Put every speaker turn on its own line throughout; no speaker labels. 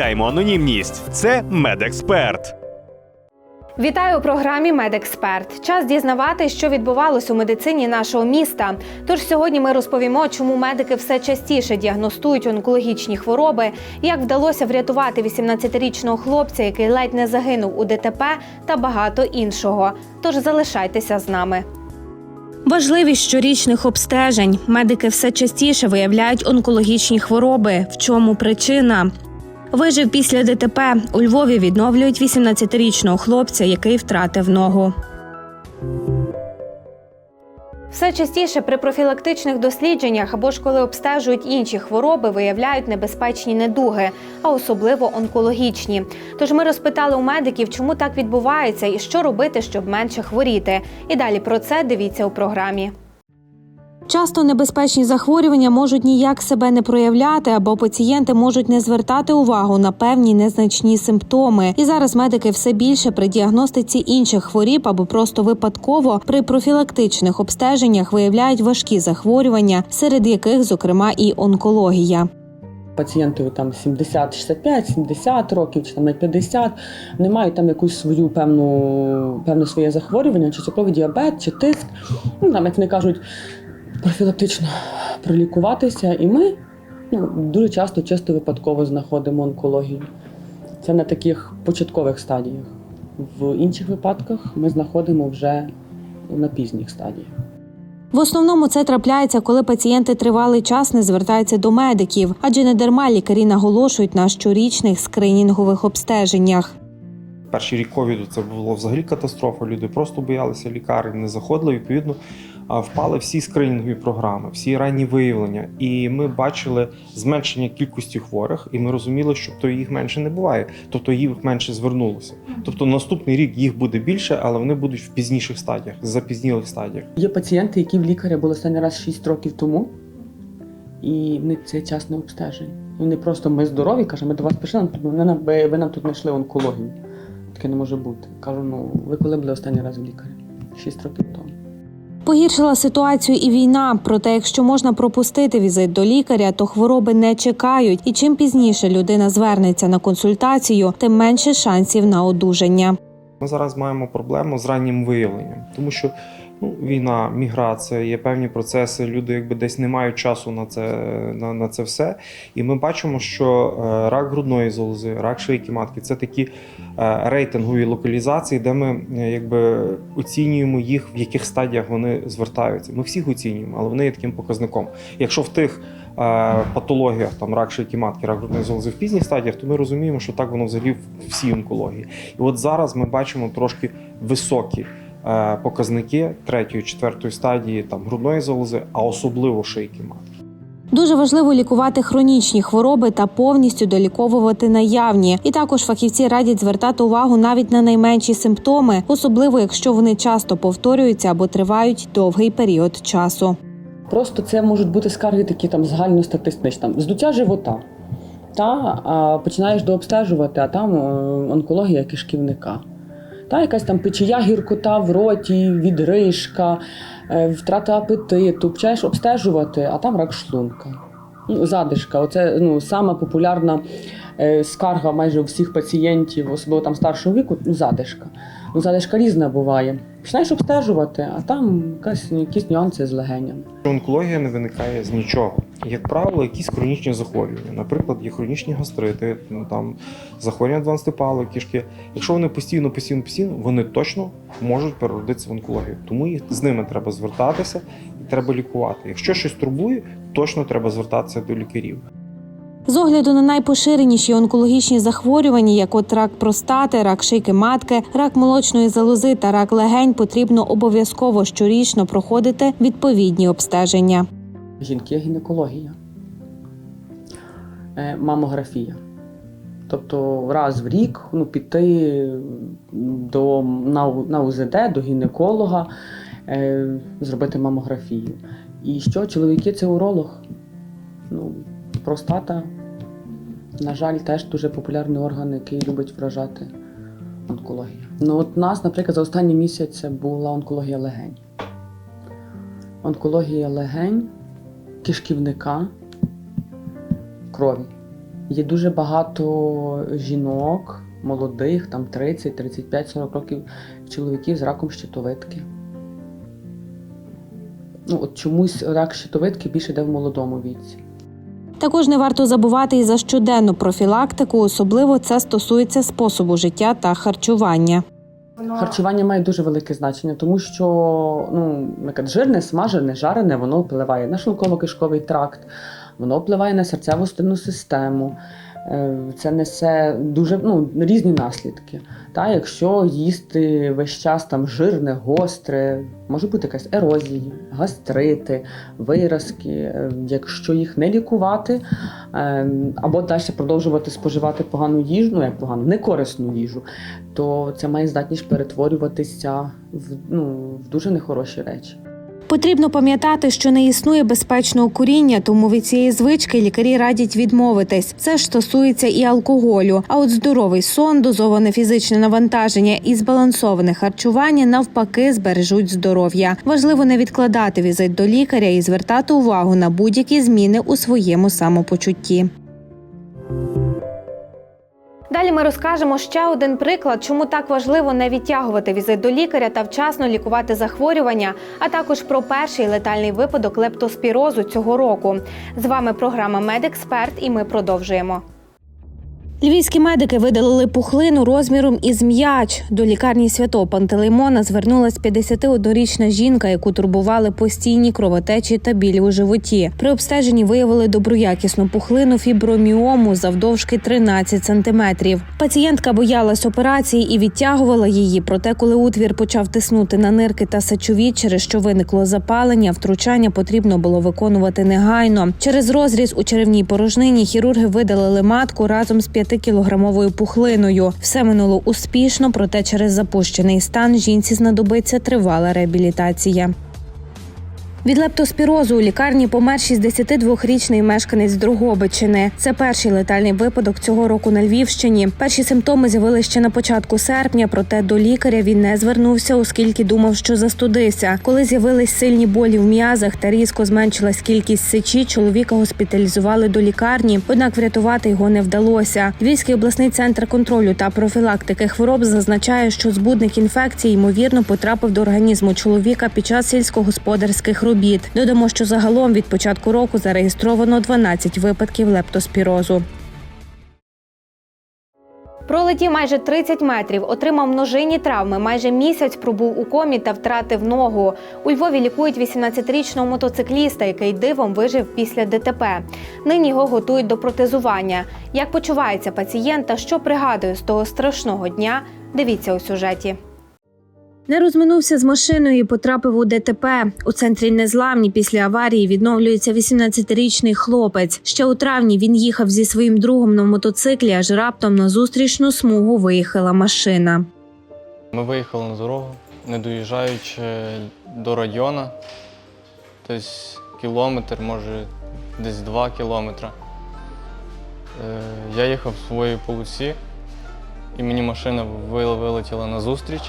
анонімність. Це медексперт.
Вітаю у програмі Медексперт. Час дізнавати, що відбувалось у медицині нашого міста. Тож сьогодні ми розповімо, чому медики все частіше діагностують онкологічні хвороби, як вдалося врятувати 18-річного хлопця, який ледь не загинув у ДТП, та багато іншого. Тож залишайтеся з нами. Важливість щорічних обстежень. Медики все частіше виявляють онкологічні хвороби. В чому причина? Вижив після ДТП. У Львові відновлюють 18-річного хлопця, який втратив ногу. Все частіше при профілактичних дослідженнях або ж коли обстежують інші хвороби, виявляють небезпечні недуги, а особливо онкологічні. Тож ми розпитали у медиків, чому так відбувається і що робити, щоб менше хворіти. І далі про це дивіться у програмі. Часто небезпечні захворювання можуть ніяк себе не проявляти, або пацієнти можуть не звертати увагу на певні незначні симптоми. І зараз медики все більше при діагностиці інших хворіб або просто випадково при профілактичних обстеженнях виявляють важкі захворювання, серед яких, зокрема, і онкологія.
Пацієнту там 70, 65, 70 років чи там навіть 50, вони мають там якусь свою певну, певне своє захворювання, чи цукровий діабет, чи тиск. Ну, там, як вони кажуть, профілактично пролікуватися. І ми ну, дуже часто чисто випадково знаходимо онкологію. Це на таких початкових стадіях. В інших випадках ми знаходимо вже на пізніх стадіях.
В основному це трапляється, коли пацієнти тривалий час не звертаються до медиків, адже не дарма лікарі наголошують на щорічних скринінгових обстеженнях.
Перший рік ковіду це було взагалі катастрофа. Люди просто боялися лікарень, не заходили. Відповідно, впали всі скринінгові програми, всі ранні виявлення. І ми бачили зменшення кількості хворих, і ми розуміли, що то їх менше не буває, тобто їх менше звернулося. Тобто наступний рік їх буде більше, але вони будуть в пізніших стадіях, запізнілих стадіях.
Є пацієнти, які в лікаря були останній раз 6 років тому, і в них цей час не обстежень. І Вони просто ми здорові, каже, ми до вас прийшли, ви нам, ви, ви нам тут знайшли онкологію. Таке не може бути. Кажу, ну ви коли були останній раз в лікарі? 6 років тому.
Погіршила ситуацію і війна. Проте, якщо можна пропустити візит до лікаря, то хвороби не чекають. І чим пізніше людина звернеться на консультацію, тим менше шансів на одужання.
Ми зараз маємо проблему з раннім виявленням, тому що ну, війна, міграція, є певні процеси. Люди якби десь не мають часу на це, на, на це все. І ми бачимо, що е, рак грудної залози, рак шийки матки це такі е, рейтингові локалізації, де ми е, якби оцінюємо їх, в яких стадіях вони звертаються. Ми всіх оцінюємо, але вони є таким показником. Якщо в тих патологіях, там рак шийки матки, рак грудної залози в пізніх стадіях, то ми розуміємо, що так воно взагалі в всій онкології. І от зараз ми бачимо трошки високі показники третьої, четвертої стадії там грудної залози, а особливо шийки матки.
Дуже важливо лікувати хронічні хвороби та повністю доліковувати наявні. І також фахівці радять звертати увагу навіть на найменші симптоми, особливо якщо вони часто повторюються або тривають довгий період часу.
Просто це можуть бути скарги такі там загальностатистичні, там здуття живота. Та, а починаєш дообстежувати, а там е, онкологія кишківника. Та, якась там печія гіркота в роті, відрижка, е, втрата апетиту. Починаєш обстежувати, а там рак шлунка. Ну, задишка. Оце ну, сама популярна е, скарга майже у всіх пацієнтів, особливо там старшого віку, задишка. Ну, задишка різна буває. Починаєш обстежувати, а там якась, якісь нюанси з легенями.
Онкологія не виникає з нічого. Як правило, якісь хронічні захворювання. Наприклад, є хронічні гастрити, ну, там захворювання 12 палої кишки. Якщо вони постійно, постійно, постійно, вони точно можуть переродитися в онкологію. Тому їх з ними треба звертатися і треба лікувати. Якщо щось турбує, точно треба звертатися до лікарів.
З огляду на найпоширеніші онкологічні захворювання, як от рак простати, рак шийки матки, рак молочної залози та рак легень, потрібно обов'язково щорічно проходити відповідні обстеження.
Жінки гінекологія, е, мамографія. Тобто раз в рік ну, піти до, на, на УЗД, до гінеколога, е, зробити мамографію. І що, чоловіки це уролог. Ну, простата, на жаль, теж дуже популярний орган, який любить вражати онкологія. Ну, от нас, наприклад, за останній місяць була онкологія легень. Онкологія легень, кишківника, крові. Є дуже багато жінок, молодих, там 30, 35, 40 років, чоловіків з раком щитовидки. Ну, от чомусь рак щитовидки більше йде в молодому віці.
Також не варто забувати і за щоденну профілактику, особливо це стосується способу життя та харчування.
Харчування має дуже велике значення, тому що ну, жирне, смажене, жарене, воно впливає на шлунково-кишковий тракт, воно впливає на серцево стинну систему. Е, Це несе дуже ну, різні наслідки. Та, якщо їсти весь час там жирне, гостре, може бути якась ерозія, гастрити, виразки. Е, Якщо їх не лікувати, е, або далі продовжувати споживати погану їжу, ну як погану, некорисну їжу, то це має здатність перетворюватися в, ну, в дуже нехороші речі.
Потрібно пам'ятати, що не існує безпечного куріння, тому від цієї звички лікарі радять відмовитись. Це ж стосується і алкоголю. А от здоровий сон, дозоване фізичне навантаження і збалансоване харчування навпаки збережуть здоров'я. Важливо не відкладати візит до лікаря і звертати увагу на будь-які зміни у своєму самопочутті. Далі ми розкажемо ще один приклад, чому так важливо не відтягувати візит до лікаря та вчасно лікувати захворювання, а також про перший летальний випадок лептоспірозу цього року. З вами програма Медексперт, і ми продовжуємо. Львівські медики видалили пухлину розміром із м'яч. До лікарні святого Пантелеймона звернулась 51-річна жінка, яку турбували постійні кровотечі та біль у животі. При обстеженні виявили доброякісну пухлину фіброміому завдовжки 13 сантиметрів. Пацієнтка боялась операції і відтягувала її. Проте, коли утвір почав тиснути на нирки та сечові, через що виникло запалення, втручання потрібно було виконувати негайно. Через розріз у черевній порожнині хірурги видалили матку разом з 5-кілограмовою пухлиною. Все минуло успішно, проте через запущений стан жінці знадобиться тривала реабілітація. Від лептоспірозу у лікарні помер 62-річний мешканець Дрогобичини. Це перший летальний випадок цього року на Львівщині. Перші симптоми з'явилися ще на початку серпня, проте до лікаря він не звернувся, оскільки думав, що застудився. Коли з'явились сильні болі в м'язах та різко зменшилась кількість сечі, чоловіка госпіталізували до лікарні, однак врятувати його не вдалося. Львівський обласний центр контролю та профілактики хвороб зазначає, що збудник інфекції ймовірно потрапив до організму чоловіка під час сільськогосподарських робіт. Додамо, що загалом від початку року зареєстровано 12 випадків лептоспірозу. Пролетів майже 30 метрів, отримав множинні травми. Майже місяць пробув у комі та втратив ногу. У Львові лікують 18-річного мотоцикліста, який дивом вижив після ДТП. Нині його готують до протезування. Як почувається пацієнт та що пригадує з того страшного дня? Дивіться у сюжеті. Не розминувся з машиною і потрапив у ДТП. У центрі незламні після аварії відновлюється 18-річний хлопець. Ще у травні він їхав зі своїм другом на мотоциклі, аж раптом на зустрічну смугу виїхала машина.
Ми виїхали на дорогу, не доїжджаючи до району, тобто кілометр, може десь два кілометри. Е, Я їхав в своїй полосі, і мені машина вилетіла на зустріч.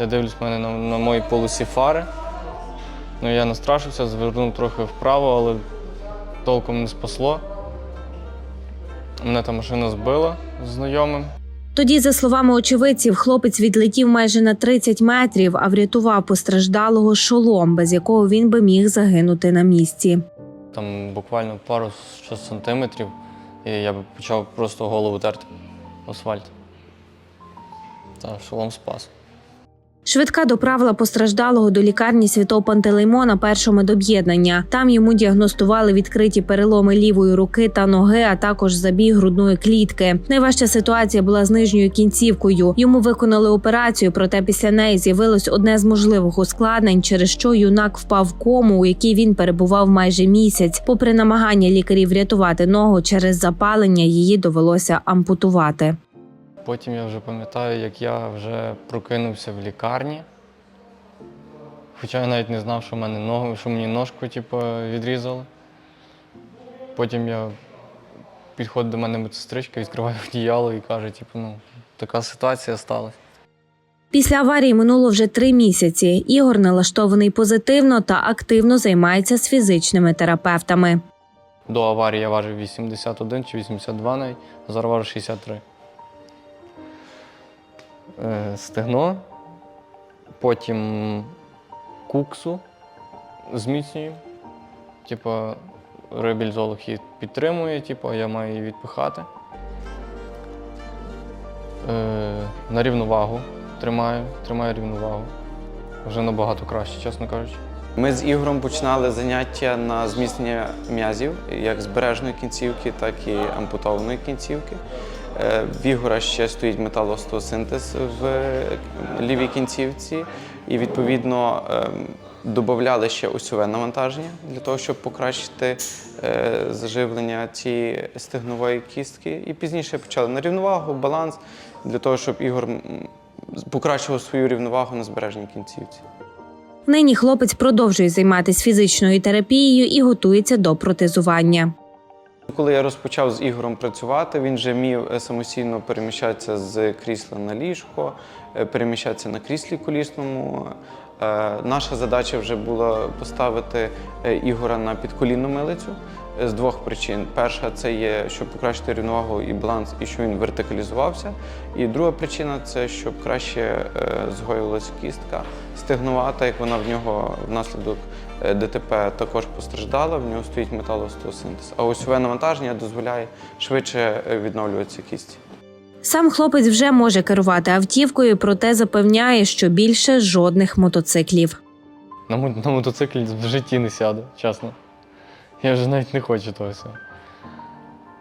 Я дивлюсь, в мене на, на моїй полосі фари. Ну, я настрашився, звернув трохи вправо, але толком не спасло. Мене та машина збила з знайомим.
Тоді, за словами очевидців, хлопець відлетів майже на 30 метрів, а врятував постраждалого шолом, без якого він би міг загинути на місці.
Там буквально пару сантиметрів, і я б почав просто голову терти асфальт. Та шолом спас.
Швидка доправила постраждалого до лікарні святого Пантелеймона першого медоб'єднання. Там йому діагностували відкриті переломи лівої руки та ноги, а також забій грудної клітки. Найважча ситуація була з нижньою кінцівкою. Йому виконали операцію, проте після неї з'явилось одне з можливих ускладнень, через що юнак впав в кому, у якій він перебував майже місяць. Попри намагання лікарів врятувати ногу через запалення, її довелося ампутувати.
Потім я вже пам'ятаю, як я вже прокинувся в лікарні. Хоча я навіть не знав, що мене ногу, що мені ножку типу, відрізали. Потім я підходить до мене медсестричка, відкриває одіяло і каже, типу, ну, така ситуація сталася.
Після аварії минуло вже три місяці. Ігор налаштований позитивно та активно займається з фізичними терапевтами.
До аварії я важив 81 чи 82 навіть, зараз важу 63. Е, Стегно, потім куксу зміцнюю. Типу, реабілізолог її підтримує, типу, я маю її відпихати. Е, на рівновагу тримаю, тримаю рівновагу. Вже набагато краще, чесно кажучи.
Ми з Ігорем починали заняття на зміцнення м'язів, як збережної кінцівки, так і ампутованої кінцівки. Е, В Ігора ще стоїть металостеосинтез в лівій кінцівці, і відповідно ем, додавали ще осьове навантаження для того, щоб покращити е, заживлення цієї стегнової кістки. І пізніше почали на рівновагу, баланс для того, щоб Ігор покращував свою рівновагу на збережній кінцівці.
Нині хлопець продовжує займатися фізичною терапією і готується до протезування.
Коли я розпочав з Ігорем працювати, він вже міг е, самостійно переміщатися з крісла на ліжко, е, переміщатися на кріслі колісному. Е, Наша задача вже була поставити е, Ігора на підколінну милицю е, з двох причин. Перша це є, щоб покращити рівновагу і баланс, і щоб він вертикалізувався. І друга причина це щоб краще згоювалася кістка стегнова, так як вона в нього внаслідок ДТП також постраждала, в нього стоїть металостеосинтез. А осьове навантаження дозволяє швидше відновлюватися кісті.
Сам хлопець вже може керувати автівкою, проте запевняє, що більше жодних мотоциклів.
На, на мотоциклі в житті не сяду, чесно. Я вже навіть не хочу того всього.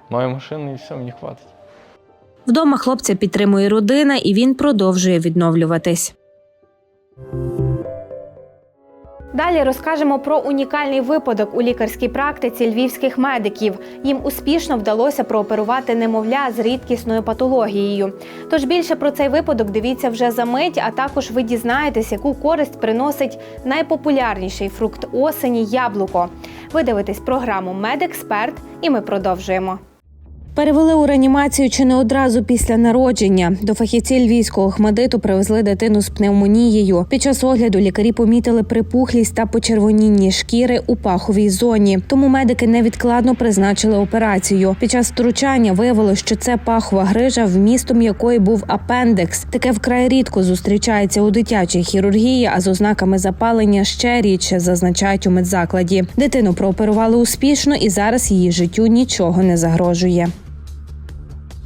Маю машину і все, мені хватить.
Вдома хлопця підтримує родина, і він продовжує відновлюватись. Далі розкажемо про унікальний випадок у лікарській практиці львівських медиків. Їм успішно вдалося прооперувати немовля з рідкісною патологією. Тож більше про цей випадок дивіться вже за мить, а також ви дізнаєтесь, яку користь приносить найпопулярніший фрукт осені яблуко. Ви дивитесь програму Медексперт, і ми продовжуємо. Перевели у реанімацію чи не одразу після народження. До фахівців львівського хмадиту привезли дитину з пневмонією. Під час огляду лікарі помітили припухлість та почервоніння шкіри у паховій зоні. Тому медики невідкладно призначили операцію. Під час втручання виявилось, що це пахова грижа, вмістом якої був апендекс. Таке вкрай рідко зустрічається у дитячій хірургії, а з ознаками запалення ще рідше зазначають у медзакладі. Дитину прооперували успішно, і зараз її життю нічого не загрожує.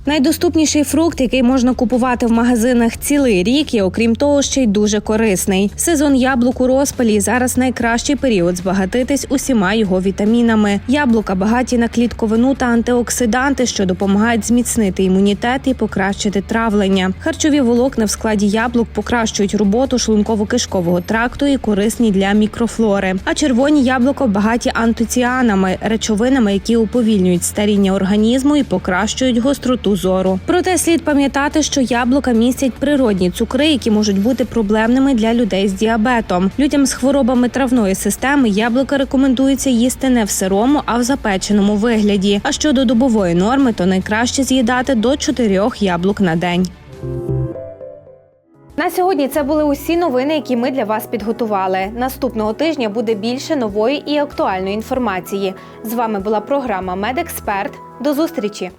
Найдоступніший фрукт, який можна купувати в магазинах цілий рік, і окрім того, ще й дуже корисний. Сезон яблук у розпалі зараз найкращий період збагатитись усіма його вітамінами. Яблука багаті на клітковину та антиоксиданти, що допомагають зміцнити імунітет і покращити травлення. Харчові волокна в складі яблук покращують роботу шлунково-кишкового тракту і корисні для мікрофлори. А червоні яблука багаті антоціанами, речовинами, які уповільнюють старіння організму і покращують гостроту зору. Проте слід пам'ятати, що яблука містять природні цукри, які можуть бути проблемними для людей з діабетом. Людям з хворобами травної системи яблука рекомендується їсти не в сирому, а в запеченому вигляді. А щодо добової норми, то найкраще з'їдати до 4 яблук на день. На сьогодні це були усі новини, які ми для вас підготували. Наступного тижня буде більше нової і актуальної інформації. З вами була програма Медексперт. До зустрічі.